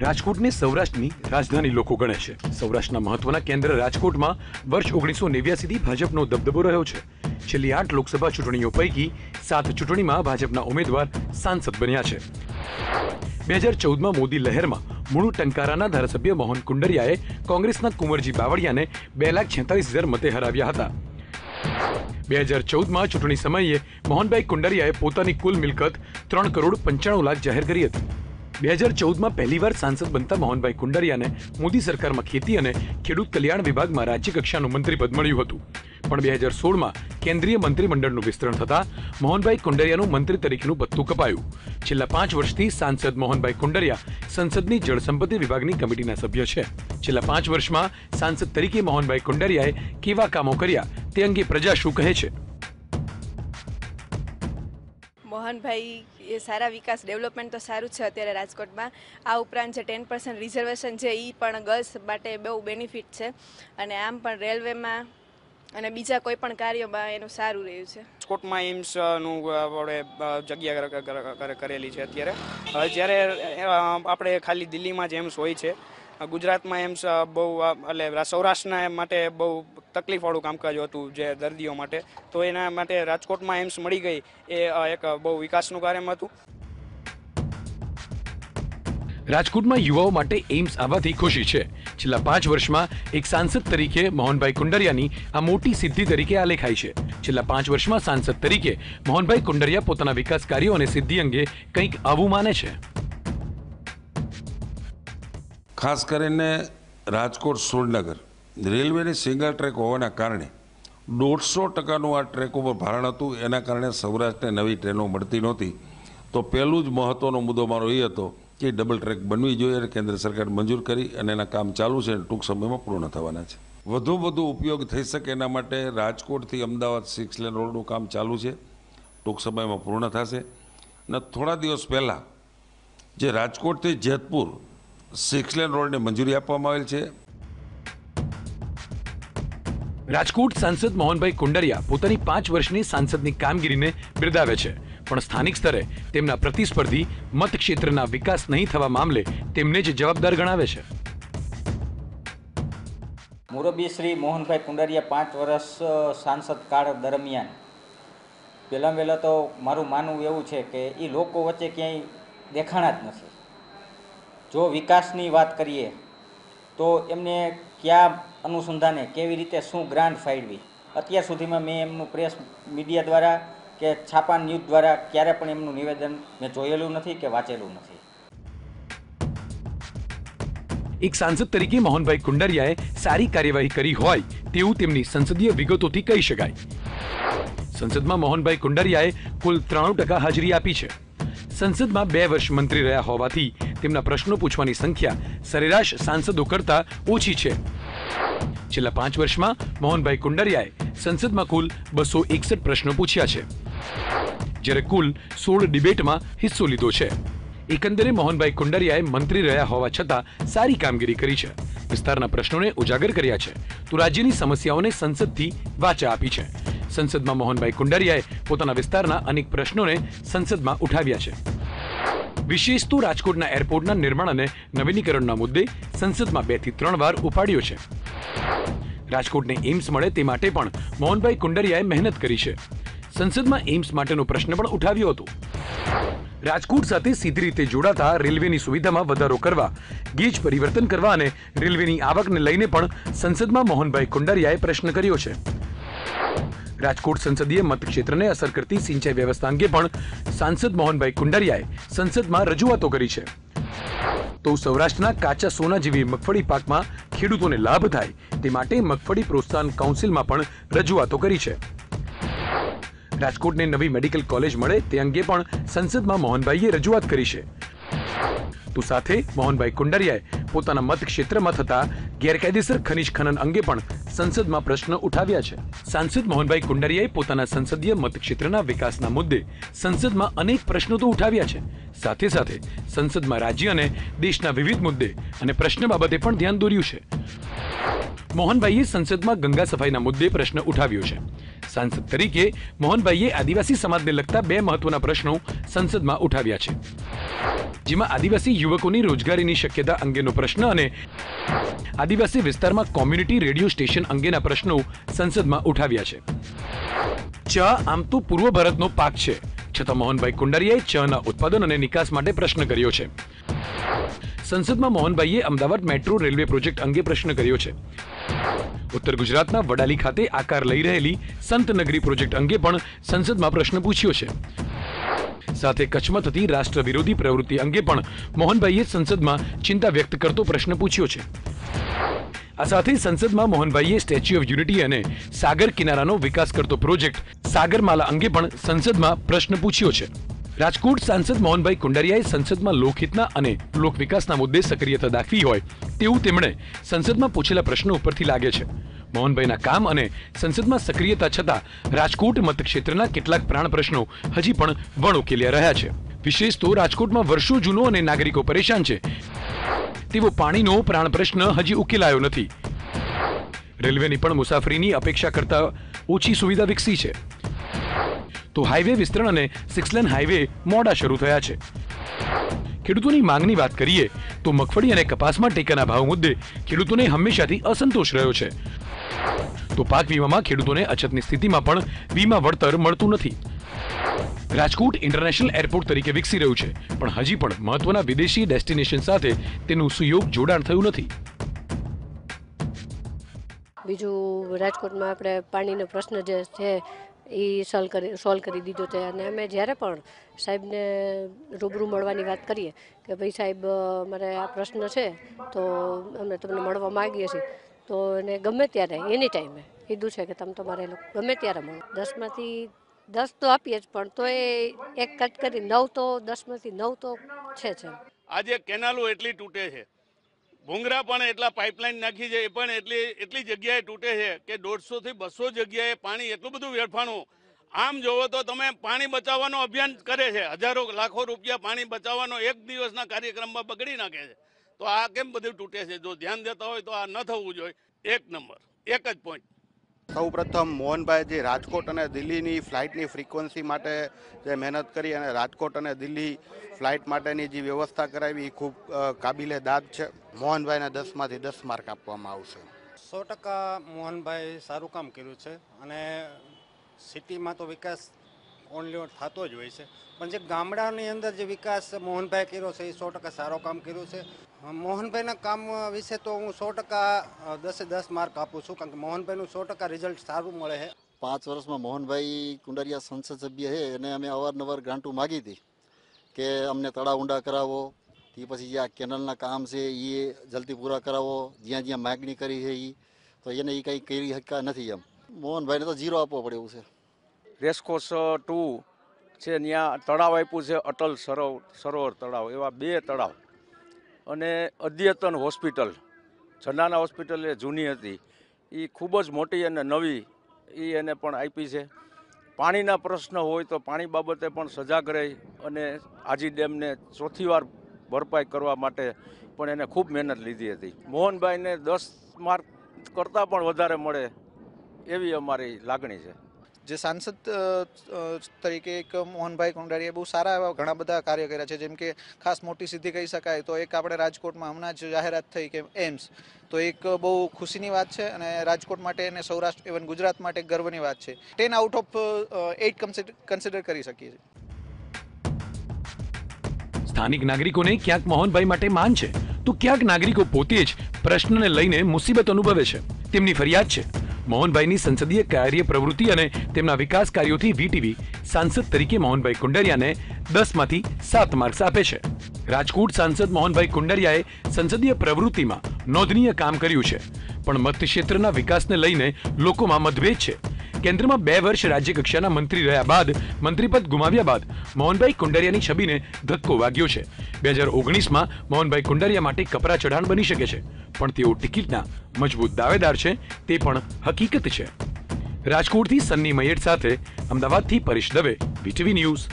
રાજકોટને સૌરાષ્ટ્રની રાજધાની લોકો ગણે છે. સૌરાષ્ટ્રના મહત્વના કેન્દ્ર રાજકોટમાં વર્ષ ઓગણીસો નેવ્યાસીથી ભાજપનો દબદબો રહ્યો છે. છેલ્લી આઠ લોકસભા ચૂંટણીઓ પૈકી સાત ચૂંટણીમાં ભાજપના ઉમેદવાર સાંસદ બન્યા છે. બે હજાર ચૌદમાં મોદી લહેરમાં મૂળ ટંકારાના ધારાસભ્ય મોહન કુંડરિયાએ કોંગ્રેસના કુંવરજી બાવળિયાને બે લાખ છેતાલીસ હજાર મતે હરાવ્યા હતા. બે હજાર ચૌદમાં ચૂંટણી સમયે મોહનભાઈ કુંડરિયાએ પોતાની કુલ મિલકત ત્રણ કરોડ પંચાણું લાખ જાહેર કરી હતી. બે હજાર ચૌદમાં પહેલીવાર સાંસદ બનતા મોહનભાઈ કુંડારિયાને મોદી સરકારમાં ખેતી અને ખેડૂત કલ્યાણ વિભાગમાં રાજ્ય કક્ષાનું મંત્રીપદ મળ્યું હતું. પણ બે હજાર સોળમાં કેન્દ્રીય મંત્રીમંડળનું વિસ્તરણ થતાં મોહનભાઈ કુંડરિયાનું મંત્રી તરીકેનું પત્તું કપાયું. છેલ્લા પાંચ વર્ષથી સાંસદ મોહનભાઈ કુંડરિયા સંસદની જળસંપત્તિ વિભાગની કમિટીના સભ્ય છે. છેલ્લા પાંચ વર્ષમાં સાંસદ તરીકે મોહનભાઈ કુંડરિયાએ કેવા કામો કર્યા તે અંગે પ્રજા શું કહે છે? મોહનભાઈ, એ સારા વિકાસ, ડેવલપમેન્ટ તો સારું છે અત્યારે રાજકોટમાં. આ ઉપરાંત જે ટેન પર્સન્ટ રિઝર્વેશન છે એ પણ ગર્લ્સ માટે બહુ બેનિફિટ છે. અને આમ પણ રેલવેમાં અને બીજા કોઈ પણ કાર્યોમાં એનું સારું રહ્યું છે. રાજકોટમાં એમ્સનું આપણે જગ્યા કર- કર- કર- કરેલી છે અત્યારે. હવે જ્યારે આપણે ખાલી દિલ્હીમાં જ એમ્સ હોય છે ગુજરાતમાં એમ્સ બહુ એટલે સૌરાષ્ટ્રના માટે બહુ તકલીફવાળું કામકાજ હતું જે દર્દીઓ માટે. તો એના માટે રાજકોટમાં એમ્સ મળી ગઈ. એ એક બહુ વિકાસનું કાર્યમ હતું. રાજકોટમાં યુવાઓ માટે એઇમ્સ આવવાથી ખુશી છે. છેલ્લા પાંચ વર્ષમાં એક સાંસદ તરીકે મોહનભાઈ કુંડરિયાની આ મોટી સિદ્ધિ તરીકે આલેખાઈ છે. છેલ્લા પાંચ વર્ષમાં સાંસદ તરીકે મોહનભાઈ કુંડરિયા પોતાના વિકાસ કાર્યો અને સિદ્ધિ અંગે કંઈક આવું માને છે. ખાસ કરીને રાજકોટ સુરનગર રેલવેની સિંગલ ટ્રેક હોવાના કારણે દોઢસો ટકાનું આ ટ્રેક ઉપર ભારણ હતું. એના કારણે સૌરાષ્ટ્રને નવી ટ્રેનો મળતી નહોતી. તો પહેલું જ મહત્ત્વનો મુદ્દો મારો એ હતો કે ડબલ ટ્રેક બનવી જોઈએ અને કેન્દ્ર સરકાર મંજૂર કરી અને એના કામ ચાલુ છે અને ટૂંક સમયમાં પૂર્ણ થવાના છે. વધુ વધુ ઉપયોગ થઈ શકે એના માટે રાજકોટથી અમદાવાદ સિક્સ લેન રોડનું કામ ચાલુ છે. ટૂંક સમયમાં પૂર્ણ થશે. અને થોડા દિવસ પહેલાં જે રાજકોટથી જેતપુર સિક્સ લેન રોડને મંજૂરી આપવામાં આવેલ છે. રાજકોટ સાંસદ મોહનભાઈ કુંડરિયા પોતાની પાંચ વર્ષની સાંસદની કામગીરીને બિરદાવે છે. પણ સ્થાનિક સ્તરે તેમના પ્રતિસ્પર્ધી મતક્ષેત્રના વિકાસ નહીં થવા મામલે તેમને જ જવાબદાર ગણાવે છે. મોરબી શ્રી મોહનભાઈ કુંડારિયા પાંચ વર્ષ સાંસદ કાળ દરમિયાન. પહેલાં વહેલાં તો મારું માનવું એવું છે કે એ લોકો વચ્ચે ક્યાંય દેખાણા જ નથી. જો વિકાસની વાત કરીએ, તો એમને કયા અનુસંધાને કેવી રીતે શું ગ્રાન્ટ ફાળવી? અત્યાર સુધીમાં મેં એમનું પ્રેસ મીડિયા દ્વારા કે છાપા ન્યૂઝ દ્વારા ક્યારે પણ એમનું નિવેદન મેં જોયેલું નથી કે વાંચેલું નથી. એક સાંસદ તરીકે મોહનભાઈ કુંડરિયાએ સારી કાર્યવાહી કરી હોય તેવું તેમની સંસદીય વિગતોથી કહી શકાય. સંસદમાં મોહનભાઈ કુંડરિયાએ કુલ ત્રાણું ટકા હાજરી આપી છે. સંસદમાં બે વર્ષ મંત્રી રહ્યા હોવાથી તેમના પ્રશ્નો પૂછવાની સંખ્યા સરેરાશ સાંસદો કરતા ઓછી છે. છેલ્લા પાંચ વર્ષમાં મોહનભાઈ કુંડરિયાએ સંસદમાં કુલ બસો એકસઠ પ્રશ્નો પૂછ્યા છે. જ્યારે કુલ સોળ ડિબેટમાં હિસ્સો લીધો છે. એકંદરે મોહનભાઈ કુંડરિયાએ મંત્રી રહ્યા હોવા છતાં સારી કામગીરી કરી છે. વિસ્તારના પ્રશ્નોને ઉજાગર કર્યા છે. તો રાજ્યની સમસ્યાઓને સંસદથી વાચા આપી છે. સંસદમાં મોહનભાઈ કુંડરિયાએ પોતાના વિસ્તારના અનેક પ્રશ્નોને સંસદમાં ઉઠાવ્યા છે. વિશેષ તો રાજકોટના એરપોર્ટના નિર્માણ અને નવીનીકરણના મુદ્દે સંસદમાં બેથી ત્રણ વાર ઉપાડ્યો છે. રાજકોટને એમ્સ મળે તે માટે પણ મોહનભાઈ કુંડરિયાએ મહેનત કરી છે. સંસદમાં એમ્સ માટેનો પ્રશ્ન પણ ઉઠાવ્યો હતો. રાજકોટ સાથે સીધી રીતે જોડાતા રેલવેની સુવિધામાં વધારો કરવા, ગેજ પરિવર્તન કરવા અને રેલવેની આવકને લઈને પણ સંસદમાં મોહનભાઈ કુંડરિયાએ પ્રશ્ન કર્યો છે. રાજકોટ સંસદીય મતક્ષેત્રને અસર કરતી સિંચાઈ વ્યવસ્થા અંગે પણ સાંસદ મોહનભાઈ કુંડારિયાએ સંસદમાં રજૂઆતો કરી છે. તો સૌરાષ્ટ્રના કાચા સોના જેવી મગફળી પાકમાં ખેડૂતોને લાભ થાય તે માટે મગફળી પ્રોત્સાહન કાઉન્સિલમાં પણ રજૂઆતો કરી છે. રાજકોટને નવી મેડિકલ કોલેજ મળે તે અંગે પણ સંસદમાં મોહનભાઈએ રજૂઆત કરી છે. તો સાથે મોહનભાઈ કુંડરિયાએ પોતાના મતક્ષેત્રમાં થતા ગેરકાયદેસર ખનિજ ખનન અંગે પણ સંસદમાં પ્રશ્ન ઉઠાવ્યા છે. સાંસદ મોહનભાઈ કુંડરિયાએ પોતાના સંસદીય મતક્ષેત્રના વિકાસના મુદ્દે સંસદમાં અનેક પ્રશ્નો તો ઉઠાવ્યા છે. સાથે સાથે સંસદમાં રાજ્ય અને દેશના વિવિધ મુદ્દે અને પ્રશ્ન બાબતે પણ ધ્યાન દોર્યું છે. મોહનભાઈએ સંસદમાં ગંગા સફાઈના મુદ્દે પ્રશ્ન ઉઠાવ્યો છે. સાંસદ તરીકે મોહનભાઈએ આદિવાસી સમાજને લગતા બે મહત્વના પ્રશ્નો સંસદમાં ઉઠાવ્યા છે. જેમાં આદિવાસી યુવકોની રોજગારીની શક્યતા અંગેનો પ્રશ્ન અને આદિવાસી વિસ્તારમાં કોમ્યુનિટી રેડિયો સ્ટેશન અંગેના પ્રશ્નો સંસદમાં ઉઠાવ્યા છે. ચા આમ તો પૂર્વ ભારતનો પાક છે. છતાં મોહનભાઈ કુંડારીયાએ ચાના ઉત્પાદન અને નિકાસ માટે પ્રશ્ન કર્યો છે. સંસદમાં મોહનભાઈએ અમદાવાદ મેટ્રો રેલવે પ્રોજેક્ટ અંગે પ્રશ્ન કર્યો છે. ઉત્તર ગુજરાતના વડાલી ખાતે આકાર લઈ રહેલી સંત નગરી પ્રોજેક્ટ અંગે પણ સંસદમાં પ્રશ્ન પૂછ્યો છે. સાથે કચ્છમાં થતી રાષ્ટ્ર વિરોધી પ્રવૃત્તિ અંગે પણ મોહનભાઈએ સંસદમાં ચિંતા વ્યક્ત કરતો પ્રશ્ન પૂછ્યો છે. આ સાથે સંસદમાં મોહનભાઈએ સ્ટેચ્યુ ઓફ યુનિટી અને સાગર કિનારાનો વિકાસ કરતો પ્રોજેક્ટ સાગરમાલા અંગે પણ સંસદમાં પ્રશ્ન પૂછ્યો છે. રાજકોટ સાંસદ મોહનભાઈ કુંડારિયાએ સંસદમાં લોકહિતના અને લોક વિકાસના મુદ્દે સક્રિયતા દાખવી હોય તેવું તેમણે સંસદમાં પૂછેલા પ્રશ્નો ઉપરથી લાગે છે. મોહનભાઈના કામ અને સંસદમાં સક્રિયતા છતાં રાજકોટ મતક્ષેત્રના કેટલાક પ્રાણ પ્રશ્નો હજી પણ વણ ઉકેલ્યા રહ્યા છે. વિશેષ તો રાજકોટમાં વર્ષો જૂનો અને નાગરિકો પરેશાન છે. તેવો પાણીનો પ્રાણ પ્રશ્ન હજી ઉકેલાયો નથી. રેલવેની પણ મુસાફરીની અપેક્ષા કરતા ઓછી સુવિધા વિકસી છે. તો હાઈવે વિસ્તરણ અને સિક્સ લેન હાઈવે મોડા શરૂ થયા છે. ખેડૂતોની માંગની વાત કરીએ, તો મગફળી અને કપાસમાં ટેકાના ભાવ મુદ્દે ખેડૂતોને હંમેશાથી અસંતોષ રહ્યો છે. તો પાક વીમામાં ખેડૂતોને અછતની સ્થિતિમાં પણ વીમા વળતર મળતું નથી. રાજકોટ ઇન્ટરનેશનલ એરપોર્ટ તરીકે વિકસી રહ્યું છે, પણ હજી પણ મહત્વના વિદેશી ડેસ્ટિનેશન સાથે તેનું સુયોગ જોડાણ થયું નથી. બીજું રાજકોટમાં આપણે પાણીનો પ્રશ્ન જે છે એ સોલ્વ કરી સોલ્વ કરી દીધો છે. અને અમે જ્યારે પણ સાહેબને રૂબરૂ મળવાની વાત કરીએ કે ભાઈ સાહેબ મારે આ પ્રશ્ન છે, તો અમે તમને મળવા માગીએ છીએ. તો એને ગમે ત્યારે એની ટાઈમે કીધું છે કે તમે તમારે લોકો ગમે ત્યારે મળો. દસમાંથી દસ તો આપીએ જ, પણ તો એ એક કટ કરી નવ તો દસમાંથી નવ તો છે જ આજે કેનાલો એટલી તૂટે છે. ભૂંગરા પણ એટલા પાઇપલાઇન નાખી છે, એ પણ એટલી એટલી જગ્યાએ તૂટે છે કે દોઢસોથી બસો જગ્યાએ પાણી એટલું બધું વેડફાણું. આમ જોવો તો તમે પાણી બચાવવાનો અભિયાન કરે છે, હજારો લાખો રૂપિયા પાણી બચાવવાનો એક દિવસના કાર્યક્રમમાં બગડી નાખે છે. તો આ કેમ બધું તૂટે છે? જો ધ્યાન દેતા હોય તો આ ન થવું જોઈએ. એક નંબર, એક જ પોઈન્ટ સૌ પ્રથમ મોહનભાઈ જે રાજકોટ અને દિલ્હીની ફ્લાઇટની ફ્રીક્વન્સી માટે જે મહેનત કરી અને રાજકોટ અને દિલ્હી ફ્લાઇટ માટેની જે વ્યવસ્થા કરાવી, એ ખૂબ કાબિલે દાદ છે. મોહનભાઈને દસમાંથી દસ માર્ક આપવામાં આવશે. સો ટકા મોહનભાઈ સારું કામ કર્યું છે અને સિટીમાં તો વિકાસ ઓનલી થતો જ હોય છે. પણ જે ગામડાની અંદર જે વિકાસ મોહનભાઈ કર્યો છે, એ સો ટકા સારો કામ કર્યું છે. મોહનભાઈના કામ વિશે તો હું સો ટકા દસે દસ માર્ક આપું છું કારણ કે મોહનભાઈનું સો ટકા રિઝલ્ટ સારું મળે છે. પાંચ વર્ષમાં મોહનભાઈ કુંડારિયા સંસદ સભ્ય છે એને અમે અવારનવાર ગ્રાન્ટો માગી હતી કે અમને તળાવ ઊંડા કરાવો તે પછી જે આ કેનલના કામ છે એ જલ્દી પૂરા કરાવો જ્યાં જ્યાં માગણી કરી છે એ તો એને એ કંઈ કરી શક્યા નથી એમ. મોહનભાઈને તો જીરો આપવો પડે એવું છે. રેસકોર્સ ટુ છે ત્યાં તળાવ આપ્યું છે અટલ સરોવર સરોવર તળાવ એવા બે તળાવ. અને અદ્યતન હોસ્પિટલ, જનાના હોસ્પિટલ એ જૂની હતી. એ ખૂબ જ મોટી અને નવી એ એને પણ આપી છે. પાણીના પ્રશ્ન હોય તો પાણી બાબતે પણ સજાગ રહી અને આજી ડેમને ચોથી વાર ભરપાઈ કરવા માટે પણ એને ખૂબ મહેનત લીધી હતી. મોહનભાઈને દસ માર્ક કરતાં પણ વધારે મળે એવી અમારી લાગણી છે. જે સાંસદ તરીકે એક મોહનભાઈ કોંડારીએ બહુ સારા એવા ઘણા બધા કાર્ય કર્યા છે. જેમ કે ખાસ મોટી સિદ્ધિ કહી શકાય તો એક આપણે રાજકોટમાં હમણાં જ જાહેરાત થઈ કે એમ્સ. તો એક બહુ ખુશીની વાત છે અને રાજકોટ માટે અને સૌરાષ્ટ્ર, ઇવન ગુજરાત માટે ગર્વની વાત છે. Ten out of eight consider કરી શકીએ છીએ. સ્થાનિક નાગરિકોને ક્યાંક મોહનભાઈ માટે માન છે, તો ક્યાંક નાગરિકો પોતે જ પ્રશ્નને લઈને મુસીબત અનુભવે છે. તેમની ફરિયાદ છે. મોહનભાઈની સંસદીય કાર્ય પ્રવૃત્તિ અને તેમના વિકાસ કાર્યોથી વીટીવી સાંસદ તરીકે મોહનભાઈ કુંડરિયાને દસમાંથી સાત માર્ક્સ આપે છે. રાજકોટ સાંસદ મોહનભાઈ કુંડરિયાએ સંસદીય પ્રવૃત્તિમાં નોંધનીય કામ કર્યું છે. પણ મતક્ષેત્રના વિકાસને લઈને લોકોમાં મતભેદ છે. કેન્દ્રમાં બે વર્ષ રાજ્ય કક્ષાના મંત્રી રહ્યા બાદ, મંત્રીપદ ગુમાવ્યા બાદ, મોહનભાઈ કુંડારિયાની છબીને ધક્કો વાગ્યો છે. બે હજાર ઓગણીસમાં મોહનભાઈ કુંડારિયા માટે કપરા ચઢાણ બની શકે છે, પણ તેઓ ટિકિટના મજબૂત દાવેદાર છે, તે પણ હકીકત છે. રાજકોટથી સન્ની મૈયડ સાથે અમદાવાદથી પરેશ દવે વીટીવી ન્યૂઝ